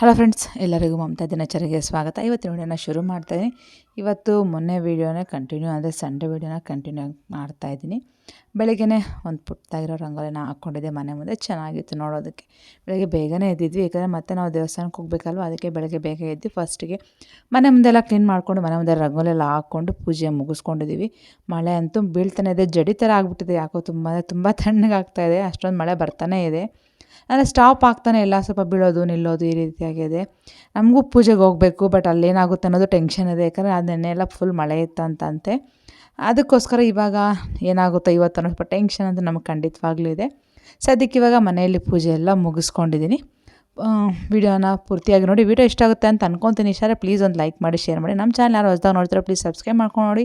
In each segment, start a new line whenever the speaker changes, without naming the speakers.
Hello friends ಎಲ್ಲರಿಗೂ ಮಮತಾ ದಿನಚರಿಗೆ ಸ್ವಾಗತ. ಇವತ್ತಿನ ವಿಡಿಯೋನ ಶುರು ಮಾಡ್ತಾಯಿದ್ದೀನಿ ಇವತ್ತು ಮೊನ್ನೆ ವೀಡಿಯೋನೇ ಕಂಟಿನ್ಯೂ ಅಂದರೆ ಸಂಡೇ ವಿಡಿಯೋನ ಕಂಟಿನ್ಯೂ ಮಾಡ್ತಾಯಿದ್ದೀನಿ ಬೆಳಗ್ಗೆನೇ ಒಂದು ಪುಟ್ಟದಾಗಿರೋ ರಂಗೋಲಿನ ಹಾಕ್ಕೊಂಡಿದ್ದೆ ಮನೆ ಮುಂದೆ. ಚೆನ್ನಾಗಿತ್ತು ನೋಡೋದಕ್ಕೆ. ಬೆಳಗ್ಗೆ ಬೇಗನೆ ಎದ್ದಿದ್ವಿ. ಯಾಕಂದರೆ ಮತ್ತೆ ನಾವು ದೇವಸ್ಥಾನಕ್ಕೆ ಹೋಗ್ಬೇಕಲ್ವ? ಅದಕ್ಕೆ ಬೆಳಗ್ಗೆ ಬೇಗ ಎದ್ದು ಫಸ್ಟಿಗೆ ಮನೆ ಮುಂದೆಲ್ಲ ಕ್ಲೀನ್ ಮಾಡಿಕೊಂಡು ಮನೆ ಮುಂದೆ ರಂಗೋಲಿ ಎಲ್ಲ ಹಾಕ್ಕೊಂಡು ಪೂಜೆ ಮುಗಿಸ್ಕೊಂಡಿದ್ದೀವಿ ಮಳೆ ಅಂತೂ ಬೀಳ್ತಾನೆ ಇದೆ. ಜಡಿ ಥರ ಆಗಿಬಿಟ್ಟಿದೆ. ಯಾಕೋ ತುಂಬ ತುಂಬ ತಣ್ಣಗಾಗ್ತಾಯಿದೆ ಅಷ್ಟೊಂದು ಮಳೆ ಬರ್ತಾನೇ ಇದೆ. ಅಂದರೆ ಸ್ಟಾಪ್ ಆಗ್ತಾನೆ ಇಲ್ಲ, ಸ್ವಲ್ಪ ಬೀಳೋದು, ನಿಲ್ಲೋದು ಈ ರೀತಿಯಾಗಿದೆ. ನಮಗೂ ಪೂಜೆಗೆ ಹೋಗಬೇಕು ಬಟ್ ಅಲ್ಲೇನಾಗುತ್ತೆ ಅನ್ನೋದು ಟೆನ್ಷನ್ ಇದೆ. ಯಾಕಂದರೆ ಅದು ನೆನ್ನೆ ಎಲ್ಲ ಫುಲ್ ಮಳೆ ಇತ್ತಂತಂತೆ. ಅದಕ್ಕೋಸ್ಕರ ಇವಾಗ ಏನಾಗುತ್ತೋ ಇವತ್ತು ಅನ್ನೋ ಸ್ವಲ್ಪ ಟೆನ್ಷನ್ ಅಂತ ನಮಗೆ ಖಂಡಿತವಾಗ್ಲೂ ಇದೆ. ಸದ್ಯಕ್ಕೆ ಇವಾಗ ಮನೆಯಲ್ಲಿ ಪೂಜೆ ಎಲ್ಲ ಮುಗಿಸ್ಕೊಂಡಿದ್ದೀನಿ ವಿಡಿಯೋನ ಪೂರ್ತಿಯಾಗಿ ನೋಡಿ, ವಿಡಿಯೋ ಇಷ್ಟ ಆಗುತ್ತೆ ಅಂತ ಅನ್ಕೊತೀನಿ. ಇಷ್ಟಾರೆ ಪ್ಲೀಸ್ ಒಂದು ಲೈಕ್ ಮಾಡಿ ಶೇರ್ ಮಾಡಿ. ನಮ್ಮ ಚಾನಲ್ ಯಾರು ಹೊಸದಾಗ ನೋಡ್ತಾರೆ ಪ್ಲೀಸ್ ಸಬ್ಸ್ಕ್ರೈಬ್ ಮಾಡ್ಕೊಂಡು ನೋಡಿ.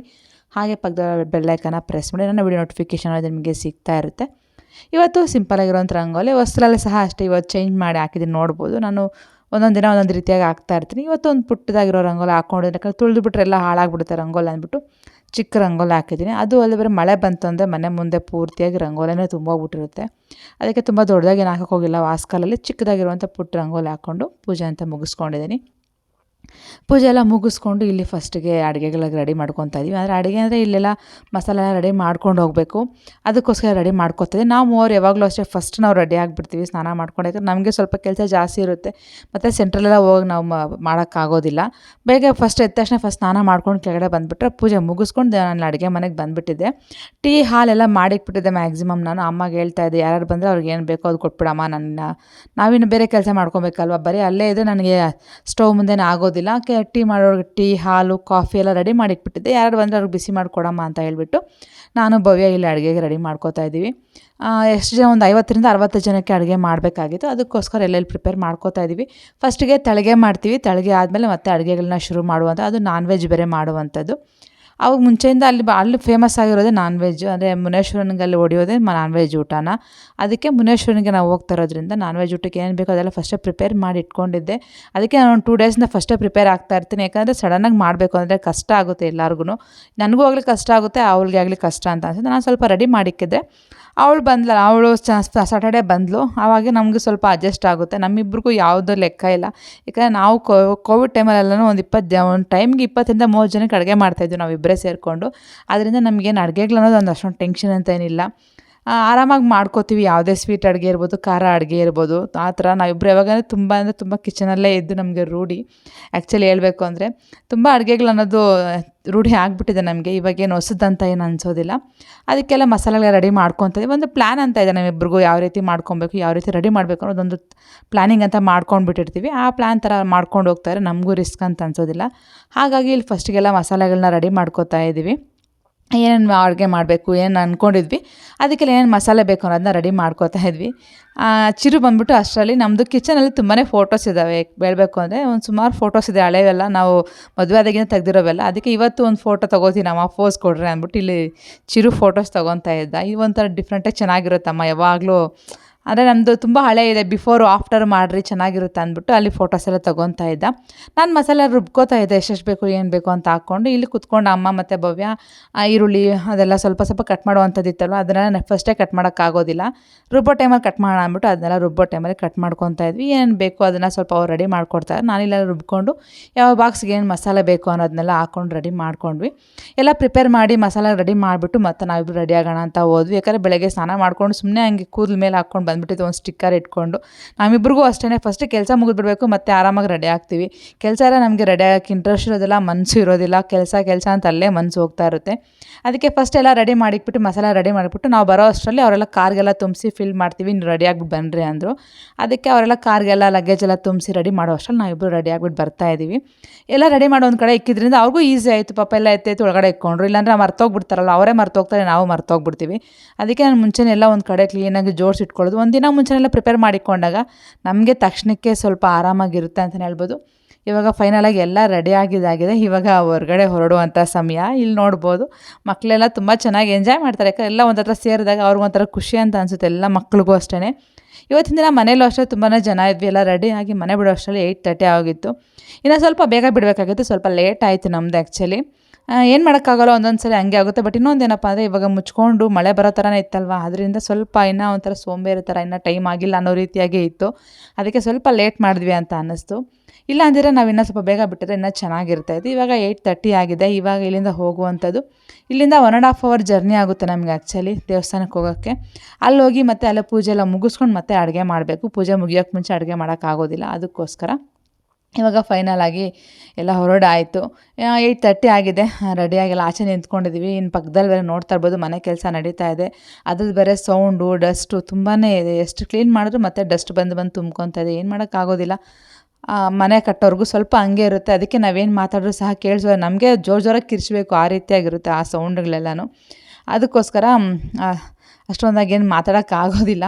ಹಾಗೆ ಪಕ್ಕದ ಬೆಲ್ಲೈಕನ್ನ ಪ್ರೆಸ್ ಮಾಡಿ, ನನ್ನ ವಿಡಿಯೋ ನೋಟಿಫಿಕೇಷನ್ ನಿಮಗೆ ಸಿಗ್ತಾ ಇರುತ್ತೆ. ಇವತ್ತು ಸಿಂಪಲಾಗಿರೋಂಥ ರಂಗೋಲಿ ವಸ್ತ್ರಲ್ಲೇ ಸಹ ಅಷ್ಟೇ ಇವತ್ತು ಚೇಂಜ್ ಮಾಡಿ ಹಾಕಿದ್ದೀನಿ ನೋಡ್ಬೋದು. ನಾನು ಒಂದೊಂದು ದಿನ ಒಂದೊಂದು ರೀತಿಯಾಗಿ ಹಾಕ್ತಾ ಇರ್ತೀನಿ. ಇವತ್ತು ಒಂದು ಪುಟ್ಟದಾಗಿರೋ ರಂಗೋಲಿ ಹಾಕ್ಕೊಂಡಿದ್ದೀನಿ ಯಾಕಂದ್ರೆ ತುಳಿದು ಬಿಟ್ರೆ ಎಲ್ಲ ಹಾಳಾಗ್ಬಿಡುತ್ತೆ ರಂಗೋಲಿ ಅಂದ್ಬಿಟ್ಟು ಚಿಕ್ಕ ರಂಗೋಲಿ ಹಾಕಿದ್ದೀನಿ ಅದು ಅಲ್ಲದೆ ಬರೀ ಮಳೆ ಬಂತು ಅಂದರೆ ಮನೆ ಮುಂದೆ ಪೂರ್ತಿಯಾಗಿ ರಂಗೋಲಿನೇ ತುಂಬೋಗ್ಬಿಟ್ಟಿರುತ್ತೆ. ಅದಕ್ಕೆ ತುಂಬ ದೊಡ್ಡದಾಗಿ ಏನು ಹಾಕೋಕ್ಕೋಗಿಲ್ಲ ವಾಸ್ಕಲಲ್ಲಿ ಚಿಕ್ಕದಾಗಿರುವಂಥ ಪುಟ್ಟ ರಂಗೋಲಿ ಹಾಕ್ಕೊಂಡು ಪೂಜೆ ಅಂತ ಮುಗಿಸ್ಕೊಂಡಿದ್ದೀನಿ ಪೂಜೆ ಎಲ್ಲ ಮುಗಿಸ್ಕೊಂಡು ಇಲ್ಲಿ ಫಸ್ಟಿಗೆ ಅಡುಗೆಗಳಿಗೆ ರೆಡಿ ಮಾಡ್ಕೊತಾ ಇದ್ದೀವಿ ಅಂದರೆ ಅಡುಗೆ ಅಂದರೆ ಇಲ್ಲೆಲ್ಲ ಮಸಾಲೆ ಎಲ್ಲ ರೆಡಿ ಮಾಡ್ಕೊಂಡು ಹೋಗಬೇಕು. ಅದಕ್ಕೋಸ್ಕರ ರೆಡಿ ಮಾಡ್ಕೊತೀವಿ ನಾವು ಅವ್ರು ಯಾವಾಗಲೂ ಅಷ್ಟೇ ಫಸ್ಟ್ ನಾವು ರೆಡಿ ಆಗಿಬಿಡ್ತೀವಿ ಸ್ನಾನ ಮಾಡ್ಕೊಂಡು. ಯಾಕಂದ್ರೆ ನಮಗೆ ಸ್ವಲ್ಪ ಕೆಲಸ ಜಾಸ್ತಿ ಇರುತ್ತೆ. ಮತ್ತು ಸೆಂಟ್ರಲೆಲ್ಲ ಹೋಗಿ ನಾವು ಮಾಡೋಕ್ಕಾಗೋದಿಲ್ಲ. ಬೇಗ ಫಸ್ಟ್ ಎದ್ದ ತಕ್ಷಣ ಫಸ್ಟ್ ಸ್ನಾನ ಮಾಡ್ಕೊಂಡು ಕೆಳಗಡೆ ಬಂದುಬಿಟ್ರೆ ಪೂಜೆ ಮುಗಿಸ್ಕೊಂಡು ನಾನು ಅಡುಗೆ ಮನೆಗೆ ಬಂದುಬಿಟ್ಟಿದ್ದೆ. ಟೀ ಹಾಲೆಲ್ಲ ಮಾಡಿಕ್ಬಿಟ್ಟಿದ್ದೆ ಮ್ಯಾಕ್ಸಿಮಮ್ ನಾನು. ಅಮ್ಮಗೆ ಹೇಳ್ತಾ ಇದ್ದೆ ಯಾರು ಬಂದರೆ ಅವ್ರಿಗೆ ಏನು ಬೇಕೋ ಅದು ಕೊಟ್ಬಿಡಮ್ಮ ನನ್ನ ನಾವಿನ್ನು ಬೇರೆ ಕೆಲಸ ಮಾಡ್ಕೊಬೇಕಲ್ವ? ಬರೀ ಅಲ್ಲೇ ಇದ್ದರೆ ನನಗೆ ಸ್ಟವ್ ಮುಂದೆನೇ ಆಗೋದಿಲ್ಲ. ಕೆ ಟೀ ಮಾಡೋರಿಗೆ ಟೀ ಹಾಲು, ಕಾಫಿ ಎಲ್ಲ ರೆಡಿ ಮಾಡಿಟ್ಬಿಟ್ಟಿದ್ದೆ. ಯಾರು ಬಂದರೆ ಅವ್ರಿಗೆ ಬಿಸಿ ಮಾಡಿಕೊಡಮ್ಮ ಅಂತ ಹೇಳಿಬಿಟ್ಟು ನಾನು ಭವ್ಯ ಇಲ್ಲಿ ಅಡುಗೆಗೆ ರೆಡಿ ಮಾಡ್ಕೋತಾ ಇದ್ದೀವಿ. ಎಷ್ಟು ಜನ ಒಂದು ಐವತ್ತರಿಂದ ಅರವತ್ತು ಜನಕ್ಕೆ ಅಡುಗೆ ಮಾಡಬೇಕಾಗಿತ್ತು. ಅದಕ್ಕೋಸ್ಕರ ಎಲ್ಲೆಲ್ಲಿ ಪ್ರಿಪೇರ್ ಮಾಡ್ಕೋತಾ ಇದ್ದೀವಿ. ಫಸ್ಟಿಗೆ ತಳಗೆ ಮಾಡ್ತೀವಿ. ತಳಗೆ ಆದಮೇಲೆ ಮತ್ತೆ ಅಡುಗೆಗಳನ್ನ ಶುರು ಮಾಡುವಂಥ ಅದು ನಾನ್ ವೆಜ್ ಬೇರೆ ಮಾಡುವಂಥದ್ದು ಅವಾಗ ಮುಂಚೆಯಿಂದ ಅಲ್ಲಿ ಅಲ್ಲಿ ಫೇಮಸ್ ಆಗಿರೋದೇ ನಾನ್ ವೆಜ್ ಅಂದರೆ ಮುನೇಶ್ವರನಿಗೆ ಅಲ್ಲಿ ಹೊಡಿಯೋದೇ ನಾನ್ ವೆಜ್ ಊಟನ. ಅದಕ್ಕೆ ಮುನೇಶ್ವರನಿಗೆ ನಾವು ಹೋಗ್ತಾ ಇರೋದ್ರಿಂದ ನಾನ್ ವೆಜ್ ಊಟಕ್ಕೆ ಏನು ಬೇಕೋ ಅದೆಲ್ಲ ಫಸ್ಟೇ ಪ್ರಿಪೇರ್ ಮಾಡಿ ಇಟ್ಕೊಂಡಿದ್ದೆ. ಅದಕ್ಕೆ ನಾನು ಟೂ ಡೇಸಿಂದ ಫಸ್ಟೇ ಪ್ರಿಪೇರ್ ಆಗ್ತಾ ಇರ್ತೀನಿ. ಯಾಕಂದರೆ ಸಡನ್ನಾಗಿ ಮಾಡಬೇಕು ಅಂದರೆ ಕಷ್ಟ ಆಗುತ್ತೆ ಎಲ್ಲರಿಗೂ ನನಗೂ ಆಗಲಿ ಕಷ್ಟ ಆಗುತ್ತೆ, ಅವಳಿಗೆ ಆಗಲಿ ಕಷ್ಟ ಅಂತ ಅನ್ಸುತ್ತೆ. ನಾನು ಸ್ವಲ್ಪ ರೆಡಿ ಮಾಡಿಕ್ಕಿದ್ದೆ ಅವಳು ಬಂದ್ಲಲ್ಲ, ಅವಳು ಸಾಟರ್ಡೆ ಬಂದಳು ಆವಾಗ ನಮಗೆ ಸ್ವಲ್ಪ ಅಡ್ಜಸ್ಟ್ ಆಗುತ್ತೆ. ನಮ್ಮಿಬ್ರಿಗೂ ಯಾವುದೂ ಲೆಕ್ಕ ಇಲ್ಲ. ಯಾಕಂದರೆ ನಾವು ಕೋವಿಡ್ ಟೈಮಲ್ಲೆಲ್ಲನೂ ಒಂದು ಇಪ್ಪತ್ತು, ಒಂದು ಟೈಮ್ಗೆ ಇಪ್ಪತ್ತರಿಂದ ಮೂವತ್ತು ಜನಕ್ಕೆ ಅಡುಗೆ ಮಾಡ್ತಾಯಿದ್ವಿ ನಾವಿಬ್ಬರೇ ಸೇರಿಕೊಂಡು. ಅದರಿಂದ ನಮಗೇನು ಅಡುಗೆಗಳನ್ನೋದು ಒಂದು ಅಷ್ಟೊಂದು ಟೆನ್ಷನ್ ಅಂತ ಏನಿಲ್ಲ. ಆರಾಮಾಗಿ ಮಾಡ್ಕೋತೀವಿ. ಯಾವುದೇ ಸ್ವೀಟ್ ಅಡುಗೆ ಇರ್ಬೋದು, ಖಾರ ಅಡುಗೆ ಇರ್ಬೋದು. ಆ ಥರ ನಾವಿಬ್ಬರು ಯಾವಾಗ ತುಂಬ ಅಂದರೆ ತುಂಬ ಕಿಚನಲ್ಲೇ ಇದ್ದು ನಮಗೆ ರೂಢಿ. ಆ್ಯಕ್ಚುಲಿ ಹೇಳಬೇಕು ಅಂದರೆ ತುಂಬ ಅಡುಗೆಗಳು ಅನ್ನೋದು ರೂಢಿ ಆಗಿಬಿಟ್ಟಿದೆ ನಮಗೆ. ಇವಾಗೇನು ಹೊಸದಂತ ಏನು ಅನಿಸೋದಿಲ್ಲ. ಅದಕ್ಕೆಲ್ಲ ಮಸಾಲೆಗಳ ರೆಡಿ ಮಾಡ್ಕೊತೀವಿ ಒಂದು ಪ್ಲ್ಯಾನ್ ಅಂತ ಇದೆ ನಮ್ಮಿಬ್ರಿಗೂ ಯಾವ ರೀತಿ ಮಾಡ್ಕೊಬೇಕು, ಯಾವ ರೀತಿ ರೆಡಿ ಮಾಡಬೇಕು ಅನ್ನೋದೊಂದು ಪ್ಲ್ಯಾನಿಂಗ್ ಅಂತ ಮಾಡ್ಕೊಂಡು ಬಿಟ್ಟಿರ್ತೀವಿ ಆ ಪ್ಲ್ಯಾನ್ ಥರ ಮಾಡ್ಕೊಂಡು ಹೋಗ್ತಾರೆ. ನಮಗೂ ರಿಸ್ಕ್ ಅಂತ ಅನ್ಸೋದಿಲ್ಲ. ಹಾಗಾಗಿ ಇಲ್ಲಿ ಫಸ್ಟಿಗೆಲ್ಲ ಮಸಾಲೆಗಳನ್ನ ರೆಡಿ ಮಾಡ್ಕೋತಾ ಇದ್ದೀವಿ ಏನೇನು ಅಡುಗೆ ಮಾಡಬೇಕು ಏನು ಅಂದ್ಕೊಂಡಿದ್ವಿ ಅದಕ್ಕೆಲ್ಲ ಏನೇನು ಮಸಾಲೆ ಬೇಕು ಅನ್ನೋದನ್ನ ರೆಡಿ ಮಾಡ್ಕೋತಾ ಇದ್ವಿ. ಚಿರು ಬಂದ್ಬಿಟ್ಟು ಅಷ್ಟರಲ್ಲಿ ನಮ್ಮದು ಕಿಚನಲ್ಲಿ ತುಂಬಾ ಫೋಟೋಸ್ ಇದ್ದಾವೆ ಹೇಳಬೇಕು ಅಂದರೆ ಒಂದು ಸುಮಾರು ಫೋಟೋಸ್ ಇದೆ, ಹಳೆವೆಲ್ಲ. ನಾವು ಮದುವೆ ಆದಾಗಿನ ತೆಗೆದಿರೋವೆಲ್ಲ. ಅದಕ್ಕೆ ಇವತ್ತು ಒಂದು ಫೋಟೋ ತೊಗೋತೀನಿ ಅಮ್ಮ ಫೋಸ್ ಕೊಡ್ರಿ ಅಂದ್ಬಿಟ್ಟು ಇಲ್ಲಿ ಚಿರು ಫೋಟೋಸ್ ತೊಗೊತಾ ಇದ್ದ. ಈ ಒಂಥರ ಡಿಫ್ರೆಂಟಾಗಿ ಚೆನ್ನಾಗಿರುತ್ತಮ್ಮ, ಯಾವಾಗಲೂ ಅಂದರೆ ನಮ್ಮದು ತುಂಬ ಹಳೆ ಇದೆ ಬಿಫೋರ್ ಆಫ್ಟರ್ ಮಾಡಿರಿ, ಚೆನ್ನಾಗಿರುತ್ತೆ ಅಂದ್ಬಿಟ್ಟು ಅಲ್ಲಿ ಫೋಟೋಸ್ ಎಲ್ಲ ತೊಗೊತಾ ಇದ್ದ. ನಾನು ಮಸಾಲೆ ರುಬ್ಕೋತಾ ಇದ್ದೆ, ಎಷ್ಟೆಷ್ಟು ಬೇಕು, ಏನು ಬೇಕು ಅಂತ ಹಾಕ್ಕೊಂಡು ಇಲ್ಲಿ ಕುತ್ಕೊಂಡು ಅಮ್ಮ ಮತ್ತು ಭವ್ಯ ಈರುಳ್ಳಿ, ಅದೆಲ್ಲ ಸ್ವಲ್ಪ ಸ್ವಲ್ಪ ಕಟ್ ಮಾಡುವಂಥದ್ದು ಇತ್ತಲ್ವ, ಅದನ್ನೆಲ್ಲ ಫಸ್ಟೇ ಕಟ್ ಮಾಡೋಕ್ಕಾಗೋದಿಲ್ಲ. ರುಬ್ಬೋ ಟೈಮಲ್ಲಿ ಕಟ್ ಮಾಡೋಣ ಅಂದ್ಬಿಟ್ಟು ಅದನ್ನೆಲ್ಲ ರುಬ್ಬೋ ಟೈಮಲ್ಲಿ ಕಟ್ ಮಾಡ್ಕೊತಾ ಇದ್ವಿ. ಏನು ಬೇಕು ಅದನ್ನು ಸ್ವಲ್ಪ ಅವ್ರು ರೆಡಿ ಮಾಡ್ಕೊಡ್ತಾರೆ. ನಾನಿಲ್ಲ ರುಬ್ಕೊಂಡು ಯಾವ ಬಾಕ್ಸ್ಗೆ ಏನು ಮಸಾಲೆ ಬೇಕು ಅನ್ನೋದನ್ನೆಲ್ಲ ಹಾಕ್ಕೊಂಡು ರೆಡಿ ಮಾಡ್ಕೊಂಡ್ವಿ. ಎಲ್ಲ ಪ್ರಿಪೇರ್ ಮಾಡಿ ಮಸಾಲೆ ರೆಡಿ ಮಾಡಿಬಿಟ್ಟು ಮತ್ತೆ ನಾವಿಬ್ರು ರೆಡಿ ಆಗೋಣ ಅಂತ ಹೋದ್ವಿ. ಯಾಕಂದರೆ ಬೆಳಗ್ಗೆ ಸ್ನಾನ ಮಾಡ್ಕೊಂಡು ಸುಮ್ಮನೆ ಹಂಗೆ ಕೂದಲು ಮೇಲೆ ಹಾಕ್ಕೊಂಡು ಬಂದುಬಿಟ್ಟಿದ್ದು ಒಂದು ಸ್ಟಿಕ್ಕರ್ ಇಟ್ಕೊಂಡು. ನಮ್ಮಿಬ್ರಿಗೂ ಅಷ್ಟೇ ಫಸ್ಟ್ ಕೆಲಸ ಮುಗಿದ್ಬಿಡ್ಬೇಕು, ಮತ್ತೆ ಆರಾಮಾಗಿ ರೆಡಿ ಆಗ್ತೀವಿ. ಕೆಲಸ ಎಲ್ಲ ನಮಗೆ ರೆಡಿ ಆಗೋಕ್ಕೆ ಇಂಟ್ರೆಸ್ಟ್ ಇರೋದಿಲ್ಲ ಮನಸ್ಸು ಇರೋದಿಲ್ಲ, ಕೆಲಸ ಕೆಲಸ ಅಂತ ಅಲ್ಲೇ ಮನಸ್ಸು ಹೋಗ್ತಾ ಇರುತ್ತೆ. ಅದಕ್ಕೆ ಫಸ್ಟ್ ಎಲ್ಲ ರೆಡಿ ಮಾಡಿಕ್ಬಿಟ್ಟು ಮಸಾಲ ರೆಡಿ ಮಾಡಿಬಿಟ್ಟು ನಾವು ಬರೋ ಅಷ್ಟರಲ್ಲಿ ಅವರೆಲ್ಲ ಕಾರ್ಗೆಲ್ಲ ತುಂಬಿಸಿ ಫಿಲ್ ಮಾಡ್ತೀವಿ, ನೀವು ರೆಡಿ ಆಗ್ಬಿಟ್ಟು ಬನ್ನಿರಿ ಅಂದರು. ಅದಕ್ಕೆ ಅವರೆಲ್ಲ ಕಾರ್ಗೆಲ್ಲ ಲಗೇಜ್ ಎಲ್ಲ ತುಂಬಿಸಿ ರೆಡಿ ಮಾಡೋ ಅಷ್ಟರಲ್ಲಿ ನಾವಿಬ್ಬರು ರೆಡಿ ಆಗಿಬಿಟ್ಟು ಬರ್ತಾ ಇದ್ದೀವಿ ಎಲ್ಲ ರೆಡಿ ಮಾಡೋ ಒಂದು ಕಡೆ ಇಕ್ಕಿದ್ರಿಂದ ಅವ್ರಿಗೂ ಈಸಿ ಆಯಿತು, ಪಾಪ ಎಲ್ಲ ಎತ್ತೈತೆ ಒಳಗಡೆ ಇಕ್ಕೊಂಡ್ರು ಇಲ್ಲಾಂದ್ರೆ ಮರ್ತೋಗ್ಬಿಡ್ತಾರಲ್ಲ, ಅವರೇ ಮರ್ತೋಗ್ತಾರೆ, ನಾವು ಮರ್ತೋಗ್ಬಿಡ್ತೀವಿ. ಅದಕ್ಕೆ ನಾನು ಮುಂಚೆನೆಲ್ಲ ಒಂದು ಕಡೆ ಕ್ಲೀನಾಗಿ ಜೋಡಿಸಿಟ್ಕೊಳ್ಳೋದು ಒಂದು ದಿನ ಮುಂಚೆನೆಲ್ಲ ಪ್ರಿಪೇರ್ ಮಾಡಿಕೊಂಡಾಗ ನಮಗೆ ತಕ್ಷಣಕ್ಕೆ ಸ್ವಲ್ಪ ಆರಾಮಾಗಿರುತ್ತೆ ಅಂತಲೇ ಹೇಳ್ಬೋದು. ಇವಾಗ ಫೈನಲಾಗಿ ಎಲ್ಲ ರೆಡಿ ಆಗಿದಾಗಿದೆ. ಇವಾಗ ಹೊರಗಡೆ ಹೊರಡುವಂಥ ಸಮಯ. ಇಲ್ಲಿ ನೋಡ್ಬೋದು ಮಕ್ಕಳೆಲ್ಲ ತುಂಬ ಚೆನ್ನಾಗಿ ಎಂಜಾಯ್ ಮಾಡ್ತಾರೆ. ಯಾಕಂದ್ರೆ ಎಲ್ಲ ಒಂದು ಹತ್ರ ಸೇರಿದಾಗ ಅವ್ರಿಗೊಂಥರ ಖುಷಿ ಅಂತ ಅನಿಸುತ್ತೆ, ಎಲ್ಲ ಮಕ್ಳಿಗೂ ಅಷ್ಟೇ ಇವತ್ತಿನ ದಿನ ಮನೇಲೂ ಅಷ್ಟೇ ತುಂಬಾ ಜನ ಇದ್ವಿ, ಎಲ್ಲ ರೆಡಿ ಆಗಿ ಮನೆ ಬಿಡೋ ಅಷ್ಟರಲ್ಲಿ ಏಯ್ಟ್ ತರ್ಟಿ ಆಗಿತ್ತು. ಇನ್ನು ಸ್ವಲ್ಪ ಬೇಗ ಬಿಡಬೇಕಾಗಿತ್ತು, ಸ್ವಲ್ಪ ಲೇಟ್ ಆಯಿತು ನಮ್ಮದು ಆ್ಯಕ್ಚುಲಿ ಏನು ಮಾಡೋಕ್ಕಾಗಲ್ಲ ಒಂದೊಂದು ಸಲ ಹಂಗೆ ಆಗುತ್ತೆ. ಬಟ್ ಇನ್ನೊಂದೇನಪ್ಪ ಅಂದರೆ, ಇವಾಗ ಮುಚ್ಕೊಂಡು ಮಳೆ ಬರೋ ಥರನೇ ಇತ್ತಲ್ವ? ಅದರಿಂದ ಸ್ವಲ್ಪ ಇನ್ನೂ ಒಂಥರ ಸೋಂಬೇರಿ ಥರ ಇನ್ನೂ ಟೈಮ್ ಆಗಿಲ್ಲ ಅನ್ನೋ ರೀತಿಯಾಗೇ ಇತ್ತು. ಅದಕ್ಕೆ ಸ್ವಲ್ಪ ಲೇಟ್ ಮಾಡಿದ್ವಿ ಅಂತ ಅನ್ನಿಸ್ತು. ಇಲ್ಲ ಅಂದರೆ ನಾವು ಇನ್ನೂ ಸ್ವಲ್ಪ ಬೇಗ ಬಿಟ್ಟರೆ ಇನ್ನೂ ಚೆನ್ನಾಗಿರ್ತಾಯಿತ್ತು ಇವಾಗ ಏಯ್ಟ್ ತರ್ಟಿ ಆಗಿದೆ. ಇವಾಗ ಇಲ್ಲಿಂದ ಹೋಗುವಂಥದ್ದು. ಇಲ್ಲಿಂದ one and half hour journey ಆಗುತ್ತೆ ನಮಗೆ ಆ್ಯಕ್ಚುಲಿ ದೇವಸ್ಥಾನಕ್ಕೆ ಹೋಗೋಕ್ಕೆ. ಅಲ್ಲಿ ಹೋಗಿ ಮತ್ತೆ ಅಲ್ಲೇ ಪೂಜೆ ಎಲ್ಲ ಮುಗಿಸ್ಕೊಂಡು ಮತ್ತೆ ಅಡುಗೆ ಮಾಡಬೇಕು. ಪೂಜೆ ಮುಗಿಯೋಕ್ಕೆ ಮುಂಚೆ ಅಡುಗೆ ಮಾಡೋಕ್ಕಾಗೋದಿಲ್ಲ ಅದಕ್ಕೋಸ್ಕರ. ಇವಾಗ ಫೈನಲ್ ಆಗಿ ಎಲ್ಲ ಹೊರಡಾಯಿತು. ಏಯ್ಟ್ ತರ್ಟಿ ಆಗಿದೆ. ರೆಡಿಯಾಗಿಲ್ಲ ಆಚೆ ನಿಂತ್ಕೊಂಡಿದ್ದೀವಿ ಇನ್ನು ಪಕ್ಕದಲ್ಲಿ ಬೇರೆ ನೋಡ್ತಾ ಇರ್ಬೋದು, ಮನೆ ಕೆಲಸ ನಡೀತಾ ಇದೆ. ಅದ್ರದ್ದು ಬೇರೆ ಸೌಂಡು ಡಸ್ಟು ತುಂಬಾ ಇದೆ. ಎಷ್ಟು ಕ್ಲೀನ್ ಮಾಡಿದ್ರು ಮತ್ತೆ ಡಸ್ಟ್ ಬಂದು ಬಂದು ತುಂಬ್ಕೊತಾ ಇದೆ. ಏನು ಮಾಡೋಕ್ಕಾಗೋದಿಲ್ಲ ಮನೆ ಕಟ್ಟೋರ್ಗೂ ಸ್ವಲ್ಪ ಹಂಗೆ ಇರುತ್ತೆ. ಅದಕ್ಕೆ ನಾವೇನು ಮಾತಾಡಿದ್ರು ಸಹ ಕೇಳಿಸೋ ನಮಗೆ ಜೋರು ಜೋರಾಗಿ ಕಿರ್ಚಬೇಕು ಆ ರೀತಿಯಾಗಿರುತ್ತೆ ಆ ಸೌಂಡ್ಗಳೆಲ್ಲನೂ ಅದಕ್ಕೋಸ್ಕರ ಅಷ್ಟೊಂದಾಗೇನು ಮಾತಾಡೋಕ್ಕಾಗೋದಿಲ್ಲ